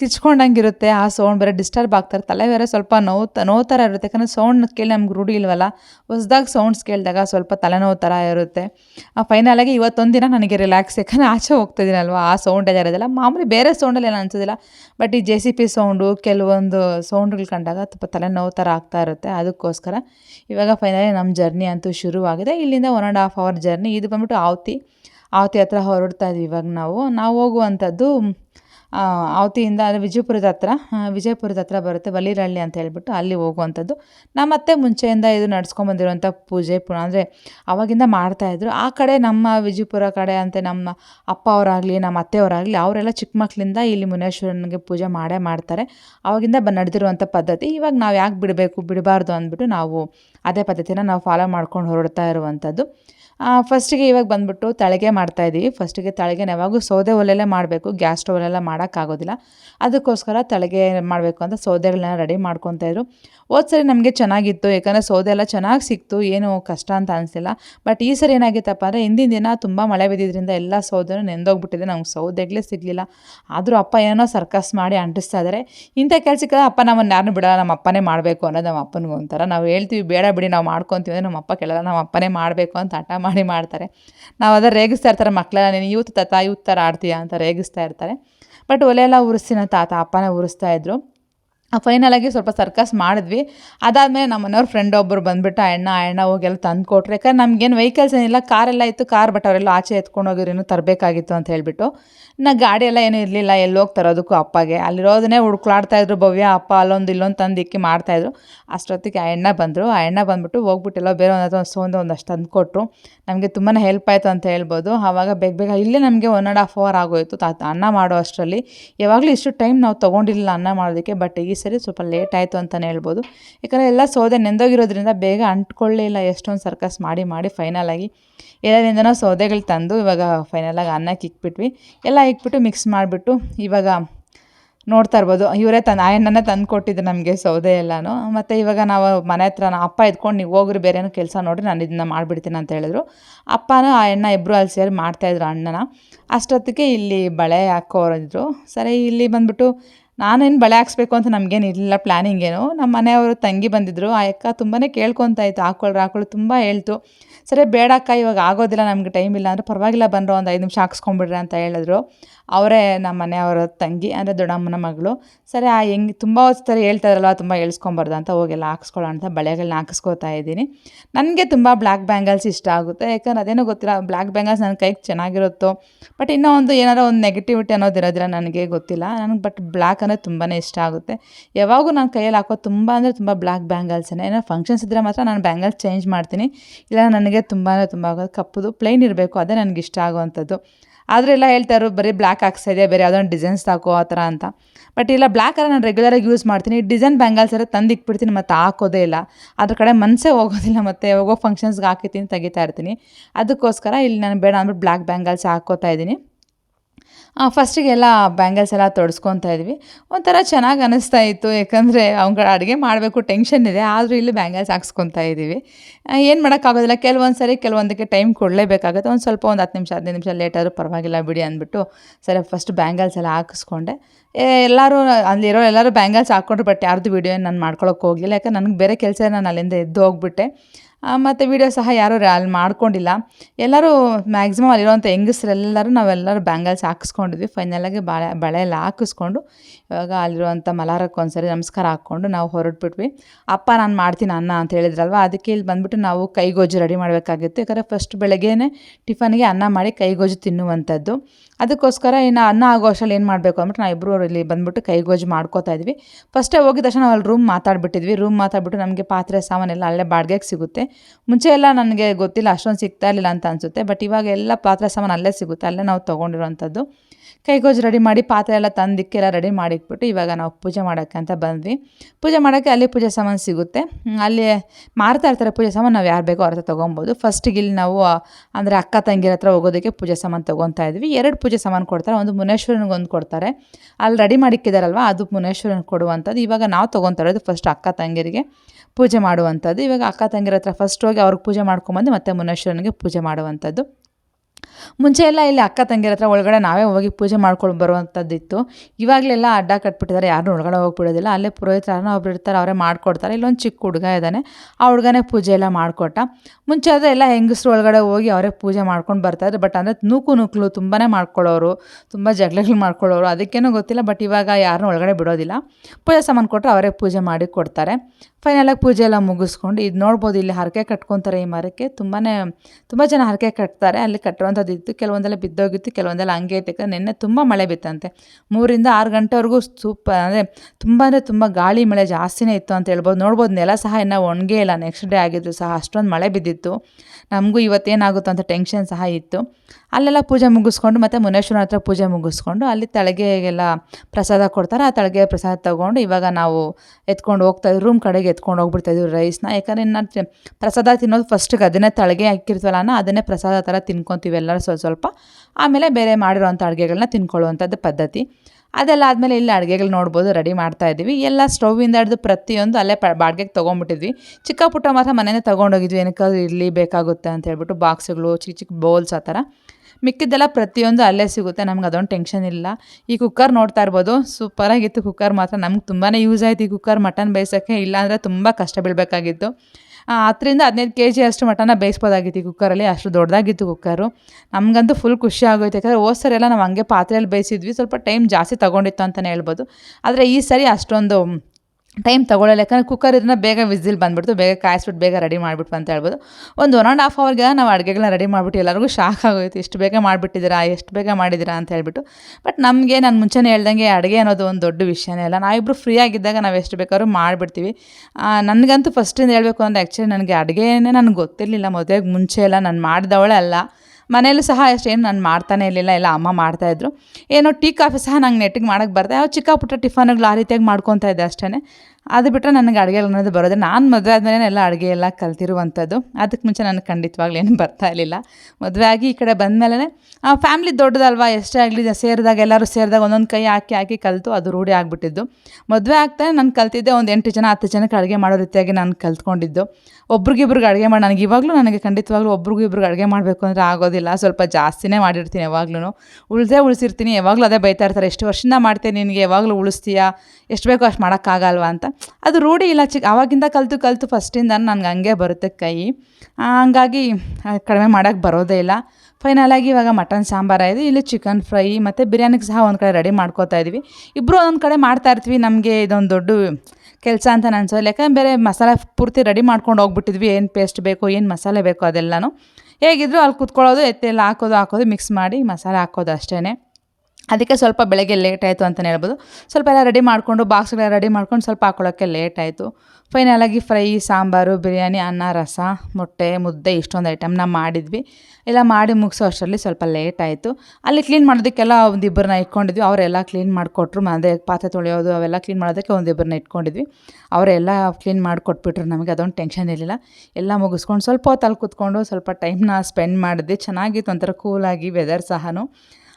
ಕಿಚ್ಕೊಂಡಂಗಿರುತ್ತೆ ಆ ಸೌಂಡ್ ಬೇರೆ ಡಿಸ್ಟರ್ಬ್ ಆಗ್ತಾರೆ. ತಲೆ ಬೇರೆ ಸ್ವಲ್ಪ ನೋವು ನೋವು ಥರ ಇರುತ್ತೆ. ಯಾಕಂದರೆ ಸೌಂಡ್ ಕೇಳಿ ನಮ್ಗೆ ರೂಢಿ ಇಲ್ವಲ್ಲ, ಹೊಸ್ದಾಗಿ ಸೌಂಡ್ಸ್ ಕೇಳಿದಾಗ ಸ್ವಲ್ಪ ತಲೆನೋವು ಥರ ಇರುತ್ತೆ. ಫೈನಲಾಗಿ ಇವತ್ತೊಂದು ದಿನ ನನಗೆ ರಿಲ್ಯಾಕ್ಸ್ ಯಾಕಂದರೆ ಆಚೆ ಹೋಗ್ತಿದ್ದೀನಲ್ವ, ಆ ಸೌಂಡ್ ಎಲ್ಲ ಇರೋದಿಲ್ಲ. ಮಾಮೂಲಿ ಬೇರೆ ಸೌಂಡಲ್ಲಿ ಏನು ಅನ್ಸೋದಿಲ್ಲ ಬಟ್ ಈ ಜೆ ಸಿ ಪಿ ಸೌಂಡು ಕೆಲವೊಂದು ಸೌಂಡ್ಗಳು ಕಂಡಾಗ ತುಂಬ ತಲೆನೋವು ಥರ ಆಗ್ತಾ ಇರುತ್ತೆ. ಅದಕ್ಕೋಸ್ಕರ ಇವಾಗ ಫೈನಲಿ ನಮ್ಮ ಜರ್ನಿ ಅಂತೂ ಶುರುವಾಗಿದೆ. ಇಲ್ಲಿಂದ one and half hour journey ಇದು ಬಂದ್ಬಿಟ್ಟು ಆವತಿ ಆವತಿ ಹತ್ರ ಹೊರಡ್ತಾ ಇದ್ವಿ ಇವಾಗ ನಾವು. ನಾವು ಹೋಗುವಂಥದ್ದು ಆ, ಆವತಿಯಿಂದ ಅಂದರೆ ವಿಜಯಪುರದ ಹತ್ರ ವಿಜಯಪುರದ ಹತ್ರ ಬರುತ್ತೆ ಬಲಿರಳ್ಳಿ ಅಂತ ಹೇಳ್ಬಿಟ್ಟು ಅಲ್ಲಿ ಹೋಗುವಂಥದ್ದು. ನಮ್ಮ ಅತ್ತೆ ಮುಂಚೆಯಿಂದ ಇದು ನಡ್ಸ್ಕೊಂಬಂದಿರುವಂಥ ಪೂಜೆ ಪುಣ ಅಂದರೆ ಅವಾಗಿಂದ ಮಾಡ್ತಾಯಿದ್ರು ಆ ಕಡೆ ನಮ್ಮ ವಿಜಯಪುರ ಕಡೆ ಅಂತ ನಮ್ಮ ಅಪ್ಪ ಅವರಾಗಲಿ ನಮ್ಮ ಅತ್ತೆಯವರಾಗಲಿ ಅವರೆಲ್ಲ ಚಿಕ್ಕ ಮಕ್ಕಳಿಂದ ಇಲ್ಲಿ ಮುನೇಶ್ವರನಿಗೆ ಪೂಜೆ ಮಾಡೇ ಮಾಡ್ತಾರೆ. ಅವಾಗಿಂದ ಬ ನಡೆದಿರುವಂಥ ಪದ್ಧತಿ. ಇವಾಗ ನಾವು ಯಾಕೆ ಬಿಡಬೇಕು ಬಿಡಬಾರ್ದು ಅಂದ್ಬಿಟ್ಟು ನಾವು ಅದೇ ಪದ್ಧತಿನ ನಾವು ಫಾಲೋ ಮಾಡ್ಕೊಂಡು ಹೊರಡ್ತಾ ಇರುವಂಥದ್ದು. ಫಸ್ಟಿಗೆ ಇವಾಗ ಬಂದ್ಬಿಟ್ಟು ತಳಗೆ ಮಾಡ್ತಾಯಿದ್ದೀವಿ ಫಸ್ಟಿಗೆ ತಳಗೆನ ಯಾವಾಗೂ ಸೌದೆ ಒಲೆಯಲ್ಲೇ ಮಾಡಬೇಕು. ಗ್ಯಾಸ್ ಸ್ಟವಲ್ಲೆಲ್ಲ ಮಾಡೋಕ್ಕಾಗೋದಿಲ್ಲ ಅದಕ್ಕೋಸ್ಕರ ತಳಗೆ ಮಾಡಬೇಕು ಅಂತ ಸೌದೆಗಳನ್ನ ರೆಡಿ ಮಾಡ್ಕೊತಾಯಿದ್ರು ಹೋದ ಸರಿ ನಮಗೆ ಚೆನ್ನಾಗಿತ್ತು. ಯಾಕಂದರೆ ಸೌದೆ ಎಲ್ಲ ಚೆನ್ನಾಗಿ ಸಿಕ್ತು. ಏನು ಕಷ್ಟ ಅಂತ ಅನಿಸಿಲ್ಲ. ಬಟ್ ಈ ಸರಿ ಏನಾಗಿತ್ತಪ್ಪ ಅಂದರೆ ಹಿಂದಿನ ದಿನ ತುಂಬ ಮಳೆ ಬಿದ್ದಿದ್ದರಿಂದ ಎಲ್ಲ ಸೌದೆನೂ ನೆಂದೋಗ್ಬಿಟ್ಟಿದೆ. ನಮ್ಗೆ ಸೌದೆಗಳೇ ಸಿಗಲಿಲ್ಲ. ಆದರೂ ಅಪ್ಪ ಏನೋ ಸರ್ಕಸ್ ಮಾಡಿ ಅಂಟಿಸ್ತಾ ಇದ್ದಾರೆ ಇಂಥ ಕೆಲಸಕ್ಕೆ ಅಪ್ಪ ನಮ್ಮನ್ನು ಯಾರನ್ನೂ ಬಿಡಲ್ಲ. ನಮ್ಮ ಅಪ್ಪನೇ ಮಾಡಬೇಕು ಅನ್ನೋದು ನಮ್ಮ ಅಪ್ಪನಿಗೆ ಒಂಥರ ನಾವು ಹೇಳ್ತೀವಿ, ಬೇಡ ಬಿಡಿ, ನಾವು ಮಾಡ್ಕೊತೀವಿ. ಅಂದರೆ ನಮ್ಮ ಅಪ್ಪ ಕೇಳಲ್ಲ, ನಮ್ಮ ಅಪ್ಪನೇ ಮಾಡಬೇಕು ಅಂತ ಹಠ ಮಾಡಿ ಮಾಡ್ತಾರೆ. ನಾವು ಅದರ ರೇಗಿಸ್ತಾ ಇರ್ತಾರೆ ಮಕ್ಕಳೆಲ್ಲ ನೀನು ಯೂತ್ ತಾತ ಯೂತ್ ಥರ ಆಡ್ತೀಯ? ಅಂತ ರೇಗಿಸ್ತಾ ಇರ್ತಾರೆ. ಬಟ್ ಒಲೆ ಎಲ್ಲ ಉರಿಸ್ತಿನ, ತಾತ, ಅಪ್ಪನೇ ಉರಿಸ್ತಾ ಇದ್ರು. ಫೈನಲಾಗಿ ಸ್ವಲ್ಪ ಸರ್ಕಸ್ ಮಾಡಿದ್ವಿ. ಅದಾದಮೇಲೆ ನಮ್ಮ ಮನೆಯವ್ರ ಫ್ರೆಂಡ್ ಒಬ್ಬರು ಬಂದುಬಿಟ್ಟು ಆ ಅಣ್ಣ ಆ ಎಣ್ಣೆ ಹೋಗಿ ಎಲ್ಲ ತಂದು ಕೊಟ್ರು ಯಾಕಂದ್ರೆ ನಮಗೇನು ವೆಹಿಕಲ್ಸ್ ಏನಿಲ್ಲ ಕಾರೆಲ್ಲ ಇತ್ತು ಕಾರ್ ಬಟ್ ಅವರೆಲ್ಲ ಆಚೆ ಎತ್ಕೊಂಡು ಹೋಗಿರೇನು ತರಬೇಕಾಗಿತ್ತು ಅಂತ ಹೇಳಿಬಿಟ್ಟು. ನಾ ಗಾಡಿ ಎಲ್ಲ ಏನೂ ಇರಲಿಲ್ಲ ಎಲ್ಲೋಗಿ ತರೋದಕ್ಕೂ ಅಪ್ಪಗೆ. ಅಲ್ಲಿರೋದನ್ನೇ ಹುಡ್ಕ್ಲಾಡ್ತಾ ಇದ್ರು ಭವ್ಯ, ಅಪ್ಪ ಅಲ್ಲೊಂದು ಇಲ್ಲೊಂದು ತಂದು ಇಕ್ಕಿ ಮಾಡ್ತಾಯಿದ್ರು ಅಷ್ಟೊತ್ತಿಗೆ ಆ ಎಣ್ಣೆ ಬಂದರು. ಆ ಎಣ್ಣೆ ಬಂದುಬಿಟ್ಟು ಹೋಗ್ಬಿಟ್ಟು ಎಲ್ಲೋ ಬೇರೆ ಒಂದು ಒಂದು ಒಂದಷ್ಟು ತಂದು ಕೊಟ್ಟರು ನಮಗೆ ತುಂಬಾ ಹೆಲ್ಪ್ ಆಯಿತು ಅಂತ ಹೇಳ್ಬೋದು. ಆವಾಗ ಬೇಗ ಬೇಗ ಇಲ್ಲೇ ನಮಗೆ ಒನ್ ಆ್ಯಂಡ್ ಹಾಫ್ ಅವರ್ ಆಗೋಯಿತು. ಅನ್ನ ಮಾಡೋ ಅಷ್ಟರಲ್ಲಿ. ಯಾವಾಗಲೂ ಇಷ್ಟು ಟೈಮ್ ನಾವು ತೊಗೊಂಡಿರಲಿಲ್ಲ ಅನ್ನ ಮಾಡೋದಕ್ಕೆ ಬಟ್ ಈ ಸರಿ ಸ್ವಲ್ಪ ಲೇಟ್ ಆಯಿತು ಅಂತಲೇ ಹೇಳ್ಬೋದು. ಯಾಕಂದರೆ ಎಲ್ಲ ಸೌದೆ ನೆಂದೋಗಿರೋದ್ರಿಂದ ಬೇಗ ಅಂಟ್ಕೊಳ್ಳಿಲ್ಲ ಎಷ್ಟೊಂದು ಸರ್ಕಸ್ ಮಾಡಿ ಮಾಡಿ ಫೈನಲಾಗಿ ಎಲ್ಲರಿಂದನೋ ಸೌದೆಗಳು ತಂದು ಇವಾಗ ಫೈನಲಾಗಿ ಅನ್ನಕ್ಕೆ ಇಕ್ಬಿಟ್ವಿ. ಎಲ್ಲ ಇಕ್ಬಿಟ್ಟು ಮಿಕ್ಸ್ ಮಾಡಿಬಿಟ್ಟು ಇವಾಗ ನೋಡ್ತಾ ಇರ್ಬೋದು. ಇವರೇ ತನ್ನ ಆಯಣ್ಣನೇ ತಂದು ಕೊಟ್ಟಿದ್ದು ನಮಗೆ ಸೌದೆ ಎಲ್ಲನೂ. ಮತ್ತು ಇವಾಗ ನಾವು ಮನೆ ಹತ್ರ ಅಪ್ಪ ಎತ್ಕೊಂಡು ನೀವು ಹೋಗ್ರಿ, ಬೇರೆ ಏನೋ ಕೆಲಸ ನೋಡ್ರಿ, ನಾನು ಇದನ್ನ ಮಾಡಿಬಿಡ್ತೀನಿ ಅಂತ ಹೇಳಿದ್ರು. ಅಪ್ಪನೂ ಆ ಎಣ್ಣ ಇಬ್ಬರು ಅಲ್ಲಿ ಸೇರಿ ಮಾಡ್ತಾಯಿದ್ರು ಅಣ್ಣನ. ಅಷ್ಟೊತ್ತಿಗೆ ಇಲ್ಲಿ ಬಳೆ ಹಾಕೋರಿದ್ರು. ಸರಿ, ಇಲ್ಲಿ ಬಂದ್ಬಿಟ್ಟು ನಾನೇನು ಬಳೆ ಹಾಕ್ಸ್ಬೇಕು ಅಂತ ನಮಗೇನು ಇರಲಿಲ್ಲ ಪ್ಲ್ಯಾನಿಂಗ್ ಏನು. ನಮ್ಮ ಮನೆಯವರು ತಂಗಿ ಬಂದಿದ್ದರು ಆ ಅಕ್ಕ ತುಂಬಾ ಕೇಳ್ಕೊತಾ ಇತ್ತು. ಹಾಕ್ಕೊಳ್ರಿ ಹಾಕ್ಕೊಳ್ಳಿ ತುಂಬ ಹೇಳ್ತು. ಸರಿ, ಬೇಡ ಅಕ್ಕ, ಇವಾಗ ಆಗೋದಿಲ್ಲ, ನಮಗೆ ಟೈಮ್ ಇಲ್ಲ. ಅಂದರೆ ಪರವಾಗಿಲ್ಲ ಬಂದರು ಒಂದು ಐದು ನಿಮಿಷ ಹಾಕ್ಸ್ಕೊಂಬಿಡ್ರಿ ಅಂತ ಹೇಳಿದ್ರು. ಅವರೇ ನಮ್ಮ ಮನೆಯವರ ತಂಗಿ, ಅಂದರೆ ದೊಡ್ಡಮ್ಮನ ಮಗಳು. ಸರಿ, ಆ ಹೆಂಗೆ, ತುಂಬ ಸರಿ ಹೇಳ್ತಾ ಇದ್ರಲ್ವ, ತುಂಬ ಹೇಳ್ಸ್ಕೊಂಬಾರ್ದು ಅಂತ ಹೋಗೆಲ್ಲ ಹಾಕ್ಸ್ಕೊಳ್ಳೋ ಅಂತ ಬಳೆಗಳನ್ನ ಹಾಕಿಸ್ಕೋತಾ ಇದ್ದೀನಿ. ನನಗೆ ತುಂಬ ಬ್ಲ್ಯಾಕ್ ಬ್ಯಾಂಗಲ್ಸ್ ಇಷ್ಟ ಆಗುತ್ತೆ. ಯಾಕಂದ್ರೆ ಅದೇನೋ ಗೊತ್ತಿಲ್ಲ ಬ್ಲ್ಯಾಕ್ ಬ್ಯಾಂಗಲ್ಸ್ ನನ್ನ ಕೈಗೆ ಚೆನ್ನಾಗಿರುತ್ತೋ. ಬಟ್ ಇನ್ನೂ ಒಂದು ಏನಾರೋ ಒಂದು ನೆಗೆಟಿವಿಟಿ ಅನ್ನೋದು ಇರೋದಿಲ್ಲ, ನನಗೆ ಗೊತ್ತಿಲ್ಲ. ನನಗೆ ಬಟ್ ಬ್ಲ್ಯಾಕ್ ಅಂದರೆ ತುಂಬಾ ಇಷ್ಟ ಆಗುತ್ತೆ. ಯಾವಾಗೂ ನಾನು ಕೈಯಲ್ಲಿ ಹಾಕೋ ತುಂಬ ಅಂದರೆ ತುಂಬ ಬ್ಲ್ಯಾಕ್ ಬ್ಯಾಂಗಲ್ಸೇ ಏನೋ ಫಂಕ್ಷನ್ಸ್ ಇದ್ದರೆ ಮಾತ್ರ ನಾನು ಬ್ಯಾಂಗಲ್ಸ್ ಚೇಂಜ್ ಮಾಡ್ತೀನಿ. ಇಲ್ಲ, ನನಗೆ ತುಂಬ ಅಂದರೆ ತುಂಬ ಆಗೋದು. ಕಪ್ಪುದು ಪ್ಲೈನ್ ಇರಬೇಕು, ಅದೇ ನನಗೆ ಇಷ್ಟ ಆಗುವಂಥದ್ದು. ಆದರೆ ಎಲ್ಲ ಹೇಳ್ತಾರೋ ಬರೀ ಬ್ಲ್ಯಾಕ್ ಹಾಕ್ಸ್ತಾ ಇದೆಯಾ, ಬೇರೆ ಯಾವುದೋ ಒಂದು ಡಿಸೈನ್ಸ್ ಹಾಕೋ ಆ ಥರ ಅಂತ. ಬಟ್ ಇಲ್ಲ ಬ್ಲ್ಯಾಕ್ ನಾನು ರೆಗ್ಯುಲರಾಗಿ ಯೂಸ್ ಮಾಡ್ತೀನಿ. ಡಿಸೈನ್ ಬ್ಯಾಂಗಲ್ಸ್ ಎಲ್ಲ ತಂದು ಇಟ್ಬಿಡ್ತೀನಿ, ಮತ್ತು ಹಾಕೋದೇ ಇಲ್ಲ. ಅದ್ರ ಕಡೆ ಮನಸ್ಸೇ ಹೋಗೋದಿಲ್ಲ, ಮತ್ತು ಯಾವಾಗೋ ಫಂಕ್ಷನ್ಸ್ಗೆ ಹಾಕಿರ್ತೀನಿ ತೆಗಿತಾ ಇರ್ತೀನಿ. ಅದಕ್ಕೋಸ್ಕರ ಇಲ್ಲಿ ನಾನು ಬೇಡ ಅಂದ್ಬಿಟ್ಟು ಬ್ಲ್ಯಾಕ್ ಬ್ಯಾಂಗಲ್ಸ್ ಹಾಕ್ಕೋತಾ ಇದ್ದೀನಿ ಫಸ್ಟಿಗೆ ಎಲ್ಲ ಬ್ಯಾಂಗಲ್ಸ್ ಎಲ್ಲ ತೊಡಸ್ಕೊತಾ ಇದ್ವಿ. ಒಂಥರ ಚೆನ್ನಾಗಿ ಅನ್ನಿಸ್ತಾ ಇತ್ತು. ಯಾಕಂದರೆ ಅವ್ಗಳ ಅಡುಗೆ ಮಾಡಬೇಕು ಟೆನ್ಷನ್ ಇದೆ. ಆದರೂ ಇಲ್ಲಿ ಬ್ಯಾಂಗಲ್ಸ್ ಹಾಕ್ಸ್ಕೊತಾ ಇದ್ದೀವಿ. ಏನು ಮಾಡೋಕ್ಕಾಗೋದಿಲ್ಲ. ಕೆಲವೊಂದು ಸರಿ ಕೆಲವೊಂದಕ್ಕೆ ಟೈಮ್ ಕೊಡಲೇಬೇಕಾಗುತ್ತೆ. ಒಂದು ಸ್ವಲ್ಪ ಒಂದು ಹತ್ತು ನಿಮಿಷ, ಹದಿನೈದು ನಿಮಿಷ ಲೇಟ್ ಆದರೂ ಪರವಾಗಿಲ್ಲ ಬಿಡಿ ಅಂದ್ಬಿಟ್ಟು ಸರಿ ಫಸ್ಟ್ ಬ್ಯಾಂಗಲ್ಸ್ ಎಲ್ಲ ಹಾಕಿಸ್ಕೊಂಡೆ. ಎಲ್ಲರೂ ಅಲ್ಲಿರೋ ಎಲ್ಲರೂ ಬ್ಯಾಂಗಲ್ಸ್ ಹಾಕ್ಕೊಂಡ್ರು ಬಟ್ ಯಾರ್ದು ವೀಡಿಯೋ ನಾನು ಮಾಡ್ಕೊಳಕ್ಕೆ ಹೋಗಲಿಲ್ಲ. ಯಾಕಂದ್ರೆ ನನಗೆ ಬೇರೆ ಕೆಲಸ ನಾನು ಅಲ್ಲಿಂದ ಎದ್ದು ಹೋಗ್ಬಿಟ್ಟೆ. ಮತ್ತು ವೀಡಿಯೋ ಸಹ ಯಾರೂ ಅಲ್ಲಿ ಮಾಡ್ಕೊಂಡಿಲ್ಲ. ಎಲ್ಲರೂ ಮ್ಯಾಕ್ಸಿಮಮ್ ಅಲ್ಲಿರೋಂಥ ಹೆಂಗಸರೆಲ್ಲರೂ ನಾವೆಲ್ಲರೂ ಬ್ಯಾಂಗಲ್ಸ್ ಹಾಕಿಸ್ಕೊಂಡಿದ್ವಿ. ಫೈನಲಾಗಿ ಬಳೆ ಬಳೆ ಎಲ್ಲ ಹಾಕಿಸ್ಕೊಂಡು, ಇವಾಗ ಅಲ್ಲಿರುವಂಥ ಮಲಾರಕ್ಕೆ ಒಂದ್ಸರಿ ನಮಸ್ಕಾರ ಹಾಕ್ಕೊಂಡು ನಾವು ಹೊರಟ್ಬಿಟ್ವಿ. ಅಪ್ಪ, ನಾನು ಮಾಡ್ತೀನಿ ಅನ್ನ ಅಂತ ಹೇಳಿದ್ರಲ್ವ? ಅದಕ್ಕೆ ಇಲ್ಲಿ ಬಂದುಬಿಟ್ಟು ನಾವು ಕೈಗೋಜು ರೆಡಿ ಮಾಡಬೇಕಾಗಿತ್ತು. ಯಾಕಂದರೆ ಫಸ್ಟ್ ಬೆಳಗ್ಗೆನೇ ಟಿಫನ್ಗೆ ಅನ್ನ ಮಾಡಿ ಕೈಗೋಜು ತಿನ್ನುವಂಥದ್ದು ಅದಕ್ಕೋಸ್ಕರ ಇನ್ನು ಅನ್ನ ಆಗೋ ಅಷ್ಟರಲ್ಲಿ ಏನು ಮಾಡಬೇಕು ಅಂದ್ಬಿಟ್ಟು ನಾವು ಇಬ್ಬರು ಇಲ್ಲಿ ಬಂದುಬಿಟ್ಟು ಕೈಗೋಜು ಮಾಡ್ಕೋತಾ ಇದ್ವಿ. ಫಸ್ಟೇ ಹೋಗಿದ ತಕ್ಷಣ ನಾವು ಅಲ್ಲಿ ರೂಮ್ ಮಾತಾಡ್ಬಿಟ್ಟಿದ್ವಿ. ರೂಮ್ ಮಾತಾಡ್ಬಿಟ್ಟು ನಮಗೆ ಪಾತ್ರೆ ಸಾಮಾನೆಲ್ಲ ಅಲ್ಲೇ ಬಾಡಿಗೆಗೆ ಸಿಗುತ್ತೆ. ಮುಂಚೆ ಎಲ್ಲ ನನಗೆ ಗೊತ್ತಿಲ್ಲ ಅಷ್ಟೊಂದು ಸಿಗ್ತಾ ಇರಲಿಲ್ಲ ಅಂತ ಅನಿಸುತ್ತೆ. ಬಟ್ ಇವಾಗ ಎಲ್ಲ ಪಾತ್ರೆ, ಸಾಮಾನು ಅಲ್ಲೇ ಸಿಗುತ್ತೆ. ಅಲ್ಲೇ ನಾವು ತೊಗೊಂಡಿರೋವಂಥದ್ದು ಕೈಗೋಜು ರೆಡಿ ಮಾಡಿ, ಪಾತ್ರೆ ಎಲ್ಲ ತಂದಿಕ್ಕೆಲ್ಲ ರೆಡಿ ಮಾಡಿಟ್ಬಿಟ್ಟು ಇವಾಗ ನಾವು ಪೂಜೆ ಮಾಡೋಕ್ಕೆ ಅಂತ ಬಂದ್ವಿ. ಪೂಜೆ ಮಾಡೋಕ್ಕೆ ಅಲ್ಲಿ ಪೂಜೆ ಸಾಮಾನು ಸಿಗುತ್ತೆ. ಅಲ್ಲಿ ಮಾರ್ತಾ ಇರ್ತಾರೆ ಪೂಜೆ ಸಾಮಾನು, ನಾವು ಯಾರು ಬೇಕೋ ಅವ್ರ ಹತ್ರ ತೊಗೊಬೋದು. ಫಸ್ಟಿಗೆ ಇಲ್ಲಿ ನಾವು, ಅಂದರೆ ಅಕ್ಕ ತಂಗಿರ ಹತ್ರ ಹೋಗೋದಕ್ಕೆ ಪೂಜೆ ಸಾಮಾನು ತೊಗೊತಾ ಇದ್ವಿ. ಎರಡು ಪೂಜೆ ಸಾಮಾನು ಕೊಡ್ತಾರೆ, ಒಂದು ಮುನೇಶ್ವರನಿಗೆ ಒಂದು ಕೊಡ್ತಾರೆ. ಅಲ್ಲಿ ರೆಡಿ ಮಾಡಿಕ್ಕಿದಾರಲ್ವ ಅದು ಮುನೇಶ್ವರನ ಕೊಡುವಂಥದ್ದು. ಇವಾಗ ನಾವು ತೊಗೊತಾ ಇರೋದು ಫಸ್ಟ್ ಅಕ್ಕ ತಂಗಿರಿಗೆ ಪೂಜೆ ಮಾಡುವಂಥದ್ದು. ಇವಾಗ ಅಕ್ಕ ತಂಗಿರ ಹತ್ರ ಫಸ್ಟ್ ಹೋಗಿ ಅವ್ರಿಗೆ ಪೂಜೆ ಮಾಡ್ಕೊಂಬಂದು ಮತ್ತೆ ಮುನೇಶ್ವರನಿಗೆ ಪೂಜೆ ಮಾಡುವಂಥದ್ದು. ಮುಂಚೆ ಎಲ್ಲ ಇಲ್ಲಿ ಅಕ್ಕ ತಂಗಿರ ಹತ್ರ ಒಳಗಡೆ ನಾವೇ ಹೋಗಿ ಪೂಜೆ ಮಾಡ್ಕೊಂಡು ಬರುವಂಥದ್ದಿತ್ತು ಇವಾಗಲೆಲ್ಲ ಅಡ್ಡ ಕಟ್ಬಿಟ್ಟಿದ್ದಾರೆ. ಯಾರನ್ನೂ ಒಳಗಡೆ ಹೋಗ್ಬಿಡೋದಿಲ್ಲ. ಅಲ್ಲೇ ಪುರೋಹಿತರನ್ನ ಒಬ್ರು ಇರ್ತಾರೆ, ಅವರೇ ಮಾಡಿಕೊಡ್ತಾರೆ. ಇಲ್ಲೊಂದು ಚಿಕ್ಕ ಹುಡುಗ ಇದ್ದಾನೆ ಆ ಹುಡುಗನೇ ಪೂಜೆ ಎಲ್ಲ ಮಾಡಿಕೊಟ್ಟ. ಮುಂಚೆ ಆದರೆ ಎಲ್ಲ ಹೆಂಗಸರು ಒಳಗಡೆ ಹೋಗಿ ಅವರೇ ಪೂಜೆ ಮಾಡ್ಕೊಂಡು ಬರ್ತಾಯಿದ್ರು ಬಟ್ ಅಂದರೆ ನೂಕು ನೂಕಲು ತುಂಬಾ ಮಾಡ್ಕೊಳ್ಳೋರು, ತುಂಬ ಜಗಳಗಳು ಮಾಡ್ಕೊಳ್ಳೋರು. ಅದಕ್ಕೇನೂ ಗೊತ್ತಿಲ್ಲ. ಬಟ್ ಇವಾಗ ಯಾರನ್ನೂ ಒಳಗಡೆ ಬಿಡೋದಿಲ್ಲ. ಪೂಜೆ ಸಾಮಾನು ಕೊಟ್ಟರೆ ಅವರೇ ಪೂಜೆ ಮಾಡಿ ಕೊಡ್ತಾರೆ. ಫೈನಲಾಗಿ ಪೂಜೆ ಎಲ್ಲ ಮುಗಿಸ್ಕೊಂಡು, ಇದು ನೋಡ್ಬೋದು ಇಲ್ಲಿ ಹರಕೆ ಕಟ್ಕೊತಾರೆ ಈ ಮರಕ್ಕೆ. ತುಂಬಾ ತುಂಬ ಜನ ಹರಕೆ ಕಟ್ತಾರೆ. ಅಲ್ಲಿ ಕಟ್ಟುವಂಥದ್ದು ಇತ್ತು ಕೆಲವೊಂದೆಲ್ಲ ಬಿದ್ದೋಗಿತ್ತು, ಕೆಲವೊಂದೆಲ್ಲ ಹಂಗೆ ಇತ್ತು. ಯಾಕಂದರೆ ನಿನ್ನೆ ತುಂಬ ಮಳೆ ಬಿತ್ತಂತೆ. ಮೂರಿಂದ ಆರು ಗಂಟೆವರೆಗೂ ಸೂಪರ್ ಅಂದರೆ ತುಂಬ ಅಂದರೆ ತುಂಬ ಗಾಳಿ, ಮಳೆ ಜಾಸ್ತಿನೇ ಇತ್ತು ಅಂತ ಹೇಳ್ಬೋದು. ನೋಡ್ಬೋದು, ನೆಲ ಸಹ ಇನ್ನೂ ಒಣಗೇ ಇಲ್ಲ. ನೆಕ್ಸ್ಟ್ ಡೇ ಆಗಿದ್ರು ಸಹ ಅಷ್ಟೊಂದು ಮಳೆ ಬಿದ್ದಿತ್ತು. ನಮಗೂ ಇವತ್ತೇನಾಗುತ್ತೋ ಅಂತ ಟೆನ್ಷನ್ ಸಹ ಇತ್ತು. ಅಲ್ಲೆಲ್ಲ ಪೂಜೆ ಮುಗಿಸ್ಕೊಂಡು ಮತ್ತು ಮುನೇಶ್ವರನ ಹತ್ರ ಪೂಜೆ ಮುಗಿಸ್ಕೊಂಡು ಅಲ್ಲಿ ತಳಗೆಗೆಲ್ಲ ಪ್ರಸಾದ ಕೊಡ್ತಾರೆ. ಆ ತಳಗೆ ಪ್ರಸಾದ ತೊಗೊಂಡು ಇವಾಗ ನಾವು ಎತ್ಕೊಂಡು ಹೋಗ್ತಾ ರೂಮ್ ಕಡೆಗೆ ಎತ್ಕೊಂಡು ಹೋಗ್ಬಿಡ್ತಾ ಇದ್ವಿ ರೈಸ್ನ ಯಾಕಂದರೆ ಇನ್ನು ಪ್ರಸಾದ ತಿನ್ನೋದು ಫಸ್ಟಿಗೆ ಅದನ್ನೇ ತಳಗೆ ಹಾಕಿರ್ತೀವಲ್ಲ ಅದನ್ನೇ ಪ್ರಸಾದ ಥರ ತಿನ್ಕೊತೀವಿ. ಎಲ್ಲರೂ ಸ್ವಲ್ಪ ಸ್ವಲ್ಪ ಆಮೇಲೆ ಬೇರೆ ಮಾಡಿರೋವಂಥ ಅಡುಗೆಗಳನ್ನ ತಿನ್ಕೊಳ್ಳುವಂಥದ್ದು ಪದ್ಧತಿ. ಅದೆಲ್ಲ ಆದಮೇಲೆ ಇಲ್ಲಿ ಅಡುಗೆಗಳು ನೋಡ್ಬೋದು, ರೆಡಿ ಮಾಡ್ತಾ ಇದ್ದೀವಿ. ಎಲ್ಲ ಸ್ಟೌವಿಂದ ಹಿಡಿದು ಪ್ರತಿಯೊಂದು ಅಲ್ಲೇ ಪ ಬಾಡಿಗೆಗೆ ತೊಗೊಂಡ್ಬಿಟ್ಟಿದ್ವಿ ಚಿಕ್ಕ ಪುಟ್ಟ ಮಾತ್ರ ಮನೆಯೇ ತೊಗೊಂಡೋಗಿದ್ವಿ. ಏನಕ್ಕಾದ್ರೂ ಇರಲಿ ಬೇಕಾಗುತ್ತೆ ಅಂತ ಹೇಳ್ಬಿಟ್ಟು ಬಾಕ್ಸ್ಗಳು, ಚಿಕ್ಕ ಚಿಕ್ಕ ಬೌಲ್ಸ್ ಆ ಥರ. ಮಿಕ್ಕಿದ್ದೆಲ್ಲ ಪ್ರತಿಯೊಂದು ಅಲ್ಲೇ ಸಿಗುತ್ತೆ. ನಮ್ಗೆ ಅದೊಂದು ಟೆನ್ಷನ್ ಇಲ್ಲ. ಈ ಕುಕ್ಕರ್ ನೋಡ್ತಾ ಇರ್ಬೋದು. ಸೂಪರಾಗಿತ್ತು ಕುಕ್ಕರ್ ಮಾತ್ರ. ನಮ್ಗೆ ತುಂಬಾ ಯೂಸ್ ಆಯಿತು ಈ ಕುಕ್ಕರ್. ಮಟನ್ ಬೇಯಿಸೋಕ್ಕೆ ಇಲ್ಲಾಂದರೆ ತುಂಬ ಕಷ್ಟ ಬೀಳಬೇಕಾಗಿತ್ತು. ಹತ್ತರಿಂದ ಹದಿನೈದು ಕೆ ಜಿ ಅಷ್ಟು ಮಟನ ಬೇಯಿಸ್ಬೋದಾಗಿತ್ತು ಈ ಕುಕ್ಕರಲ್ಲಿ ಅಷ್ಟು ದೊಡ್ಡದಾಗಿತ್ತು ಕುಕ್ಕರು ನಮಗಂತೂ ಫುಲ್ ಖುಷಿ ಆಗೋಯ್ತು, ಯಾಕಂದರೆ ಹೋದ ಸರಿ ಎಲ್ಲ ನಾವು ಹಂಗೆ ಪಾತ್ರೆಯಲ್ಲಿ ಬೇಯಿಸಿದ್ವಿ, ಸ್ವಲ್ಪ ಟೈಮ್ ಜಾಸ್ತಿ ತೊಗೊಂಡಿತ್ತು ಅಂತಲೇ ಹೇಳ್ಬೋದು. ಆದರೆ ಈ ಸರಿ ಅಷ್ಟೊಂದು ಟೈಮ್ ತೊಗೊಳ್ಳಲ್ಲ. ಯಾಕಂದರೆ ಕುಕ್ಕರ್ ಇದನ್ನ ಬೇಗ ವಿಸಿಲ್ ಬಂದುಬಿಡ್ತು. ಬೇಗ ಕಾಯಿಸ್ಬಿಟ್ಟು ಬೇಗ ರೆಡಿ ಮಾಡಿಬಿಟ್ಟು ಅಂತ ಹೇಳ್ಬೋದು. ಒಂದು ಒನ್ ಆ್ಯಂಡ್ ಹಾಫ್ ಅವರ್ಗೆ ನಾವು ಅಡುಗೆಗಳನ್ನ ರೆಡಿ ಮಾಡಿಬಿಟ್ಟು ಎಲ್ಲರಿಗೂ ಶಾಕ್ ಆಗೋಯ್ತು. ಇಷ್ಟು ಬೇಗ ಮಾಡಿಬಿಟ್ಟಿದ್ದೀರಾ, ಎಷ್ಟು ಬೇಗ ಮಾಡಿದ್ದೀರಾ ಅಂತ ಹೇಳ್ಬಿಟ್ಟು. ಬಟ್ ನಮಗೆ ನಾನು ಮುಂಚೆನೇ ಹೇಳ್ದಂಗೆ ಅಡುಗೆ ಅನ್ನೋದು ಒಂದು ದೊಡ್ಡ ವಿಷಯನೇ ಅಲ್ಲ. ನಾವಿಬ್ಬರು ಫ್ರೀ ಆಗಿದ್ದಾಗ ನಾವು ಎಷ್ಟು ಬೇಕಾದ್ರೂ ಮಾಡಿಬಿಡ್ತೀವಿ. ನನಗಂತೂ ಫಸ್ಟಿಂದ ಹೇಳಬೇಕು ಅಂದರೆ ಆ್ಯಕ್ಚುಲಿ ನನಗೆ ಅಡುಗೆನೇ ನನಗೆ ಗೊತ್ತಿರಲಿಲ್ಲ. ಮದುವೆಗೆ ಮುಂಚೆ ಎಲ್ಲ ನಾನು ಮಾಡಿದವಳೆ ಅಲ್ಲ. ಮನೇಲೂ ಸಹ ಅಷ್ಟೇನು ನಾನು ಮಾಡ್ತಾನೆ ಇರಲಿಲ್ಲ, ಎಲ್ಲ ಅಮ್ಮ ಮಾಡ್ತಾಯಿದ್ರು ಏನೋ ಟೀ ಕಾಫಿ ಸಹ ನಂಗೆ ನೆಟ್ಟಿಗೆ ಮಾಡೋಕ್ಕೆ ಬರ್ತಾ ಚಿಕ್ಕ ಪುಟ್ಟ ಟಿಫನ್ಗಳು ಆ ರೀತಿಯಾಗಿ ಮಾಡ್ಕೊತಾ ಇದ್ದೆ ಅಷ್ಟೇ ಅದು ಬಿಟ್ಟರೆ ನನಗೆ ಅಡುಗೆ ಅನ್ನೋದು ಬರೋದು ನಾನು ಮದುವೆ ಆದಮೇಲೆ ಎಲ್ಲ ಅಡುಗೆ ಎಲ್ಲ ಕಲ್ತಿರುವಂಥದ್ದು. ಅದಕ್ಕೆ ಮುಂಚೆ ನನಗೆ ಖಂಡಿತವಾಗ್ಲೂ ಏನು ಬರ್ತಾ ಇರಲಿಲ್ಲ. ಮದುವೆ ಆಗಿ ಈ ಕಡೆ ಬಂದಮೇಲೆ ಫ್ಯಾಮ್ಲಿ ದೊಡ್ಡದಲ್ವಾ, ಎಷ್ಟೇ ಆಗಲಿ ಸೇರಿದಾಗ, ಎಲ್ಲರೂ ಸೇರಿದಾಗ ಒಂದೊಂದು ಕೈ ಹಾಕಿ ಹಾಕಿ ಕಲಿತು ಅದು ರೂಢಿ ಆಗಿಬಿಟ್ಟಿದ್ದು. ಮದುವೆ ಆಗ್ತಾನೆ ನಾನು ಕಲ್ತಿದ್ದೆ ಒಂದು ಎಂಟು ಜನ, ಹತ್ತು ಜನಕ್ಕೆ ಅಡುಗೆ ಮಾಡೋ ರೀತಿಯಾಗಿ ನಾನು ಕಲ್ತ್ಕೊಂಡಿದ್ದು. ಒಬ್ರಿಗಿಬ್ರಿಗೆ ಅಡುಗೆ ಮಾಡಿ, ನನಗೆ ಇವಾಗಲೂ ನನಗೆ ಖಂಡಿತವಾಗ್ಲೂ ಒಬ್ರಿಗೂ ಇಬ್ರಿಗೆ ಅಡುಗೆ ಮಾಡಬೇಕು ಅಂದರೆ ಆಗೋದಿಲ್ಲ. ಸ್ವಲ್ಪ ಜಾಸ್ತಿನೇ ಮಾಡಿರ್ತೀನಿ ಯಾವಾಗ್ಲೂ ಉಳಿದೇ ಉಳಿಸಿರ್ತೀನಿ, ಯಾವಾಗಲೂ ಅದೇ ಬೈತಾ ಇರ್ತಾರೆ. ಎಷ್ಟು ವರ್ಷದಿಂದ ಮಾಡ್ತೀನಿ ನಿನಗೆ? ಯಾವಾಗಲೂ ಉಳಿಸ್ತೀಯಾ? ಎಷ್ಟು ಬೇಕೋ ಅಷ್ಟು ಮಾಡೋಕ್ಕಾಗಲ್ವಾ? ಅಂತ. ಅದು ರೂಢಿ ಇಲ್ಲ. ಚಿಕ್ಕ ಆವಾಗಿಂದ ಕಲಿತು ಕಲಿತು ಫಸ್ಟಿಂದ ನನಗೆ ಹಂಗೆ ಬರುತ್ತೆ ಕೈ. ಹಂಗಾಗಿ ಕಡಿಮೆ ಮಾಡೋಕ್ಕೆ ಬರೋದೇ ಇಲ್ಲ. ಫೈನಲಾಗಿ ಇವಾಗ ಮಟನ್ ಸಾಂಬಾರು ಆಯಿತು. ಇಲ್ಲಿ ಚಿಕನ್ ಫ್ರೈ ಮತ್ತು ಬಿರಿಯಾನಿಗೆ ಸಹ ಒಂದು ಕಡೆ ರೆಡಿ ಮಾಡ್ಕೋತಾ ಇದ್ವಿ. ಇಬ್ಬರು ಒಂದೊಂದು ಕಡೆ ಮಾಡ್ತಾ ಇರ್ತೀವಿ. ನಮಗೆ ಇದೊಂದು ದೊಡ್ಡ ಕೆಲಸ ಅಂತ ಅನ್ಸೋಲ್ಲ ಯಾಕಂದ್ರೆ ಬೇರೆ ಮಸಾಲೆ ಪೂರ್ತಿ ರೆಡಿ ಮಾಡ್ಕೊಂಡು ಹೋಗ್ಬಿಟ್ಟಿದ್ವಿ. ಏನು ಪೇಸ್ಟ್ ಬೇಕು, ಏನು ಮಸಾಲೆ ಬೇಕು ಅದೆಲ್ಲನೂ. ಹೇಗಿದ್ರು ಅಲ್ಲಿ ಕುತ್ಕೊಳ್ಳೋದು, ಎತ್ತೆಲ್ಲ ಹಾಕೋದು ಹಾಕೋದು ಮಿಕ್ಸ್ ಮಾಡಿ ಮಸಾಲೆ ಹಾಕೋದು ಅಷ್ಟೇ ಅದಕ್ಕೆ ಸ್ವಲ್ಪ ಬೆಳಗ್ಗೆ ಲೇಟ್ ಆಯಿತು ಅಂತಲೇ ಹೇಳ್ಬೋದು. ಸ್ವಲ್ಪ ಎಲ್ಲ ರೆಡಿ ಮಾಡಿಕೊಂಡು ಬಾಕ್ಸ್ಗಳೆಲ್ಲ ರೆಡಿ ಮಾಡ್ಕೊಂಡು ಸ್ವಲ್ಪ ಹಾಕೊಳ್ಳೋಕ್ಕೆ ಲೇಟ್ ಆಯಿತು. ಫೈನಲಾಗಿ ಫ್ರೈ ಸಾಂಬಾರು, ಬಿರಿಯಾನಿ, ಅನ್ನ, ರಸ, ಮೊಟ್ಟೆ, ಮುದ್ದೆ ಇಷ್ಟೊಂದು ಐಟಮ್ನ ಮಾಡಿದ್ವಿ. ಎಲ್ಲ ಮಾಡಿ ಮುಗಿಸೋ ಅಷ್ಟರಲ್ಲಿ ಸ್ವಲ್ಪ ಲೇಟ್ ಆಯಿತು. ಅಲ್ಲಿ ಕ್ಲೀನ್ ಮಾಡೋದಕ್ಕೆಲ್ಲ ಒಂದಿಬ್ಬರನ್ನ ಇಟ್ಕೊಂಡಿದ್ವಿ. ಅವರೆಲ್ಲ ಕ್ಲೀನ್ ಮಾಡಿಕೊಟ್ರು. ಅದೇ ಪಾತ್ರೆ ತೊಳೆಯೋದು ಅವೆಲ್ಲ ಕ್ಲೀನ್ ಮಾಡೋದಕ್ಕೆ ಒಂದಿಬ್ಬರನ್ನ ಇಟ್ಕೊಂಡಿದ್ವಿ. ಅವರೆಲ್ಲ ಕ್ಲೀನ್ ಮಾಡಿಕೊಟ್ಬಿಟ್ರು. ನಮಗೆ ಅದೊಂದು ಟೆನ್ಷನ್ ಇರಲಿಲ್ಲ. ಎಲ್ಲ ಮುಗಿಸ್ಕೊಂಡು ಸ್ವಲ್ಪ ಹೊತ್ತು ಅಲ್ಲಿ ಕೂತ್ಕೊಂಡು ಸ್ವಲ್ಪ ಟೈಮ್ನ ಸ್ಪೆಂಡ್ ಮಾಡಿದ್ವಿ. ಚೆನ್ನಾಗಿತ್ತು ಒಂಥರ ಕೂಲಾಗಿ ವೆದರ್ ಸಹನೂ.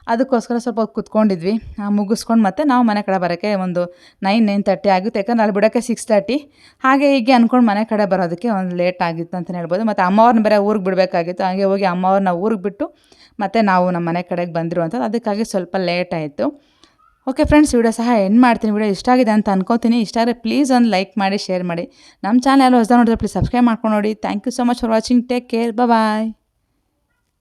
ಅದಕ್ಕೋಸ್ಕರ ಸ್ವಲ್ಪ ಕುತ್ಕೊಂಡಿದ್ವಿ. ಆ, ಮುಗಿಸ್ಕೊಂಡು ಮತ್ತೆ ನಾವು ಮನೆ ಕಡೆ ಬರೋಕ್ಕೆ ಒಂದು ನೈನ್ ನೈನ್ ತರ್ಟಿ ಆಗಿತ್ತು. ಯಾಕಂದ್ರೆ ಅಲ್ಲಿ ಬಿಡೋಕ್ಕೆ ಸಿಕ್ಸ್ ತರ್ಟಿ ಹಾಗೆ ಹೀಗೆ ಅಂದ್ಕೊಂಡು ಮನೆ ಕಡೆ ಬರೋದಕ್ಕೆ ಒಂದು ಲೇಟ್ ಆಗಿತ್ತು ಅಂತಲೇ ಹೇಳ್ಬೋದು. ಮತ್ತು ಅಮ್ಮವ್ರನ್ನ ಬೇರೆ ಊರಿಗೆ ಬಿಡಬೇಕಾಗಿತ್ತು. ಹಾಗೆ ಹೋಗಿ ಅಮ್ಮವ್ರನ್ನ ಊರಿಗೆ ಬಿಟ್ಟು ಮತ್ತು ನಾವು ನಮ್ಮ ಮನೆ ಕಡೆಗೆ ಬಂದಿರುವಂಥದ್ದು. ಅದಕ್ಕಾಗಿ ಸ್ವಲ್ಪ ಲೇಟ್ ಆಯಿತು. ಓಕೆ ಫ್ರೆಂಡ್ಸ್ ವಿಡಿಯೋ ಸಹ ಎಂಡ್ ಮಾಡ್ತೀನಿ. ವಿಡಿಯೋ ಇಷ್ಟ ಆಗಿದೆ ಅಂತ ಅನ್ಕೋತೀನಿ. ಇಷ್ಟ ಆದರೆ ಪ್ಲೀಸ್ ಒಂದು ಲೈಕ್ ಮಾಡಿ ಶೇರ್ ಮಾಡಿ. ನಮ್ಮ ಚಾನಲ್ ಹೊಸದ ನೋಡಿದ್ರೆ ಪ್ಲೀಸ್ ಸಬ್ಸ್ಕ್ರೈಬ್ ಮಾಡ್ಕೊಂಡು ನೋಡಿ. Thank you so much for watching take care bye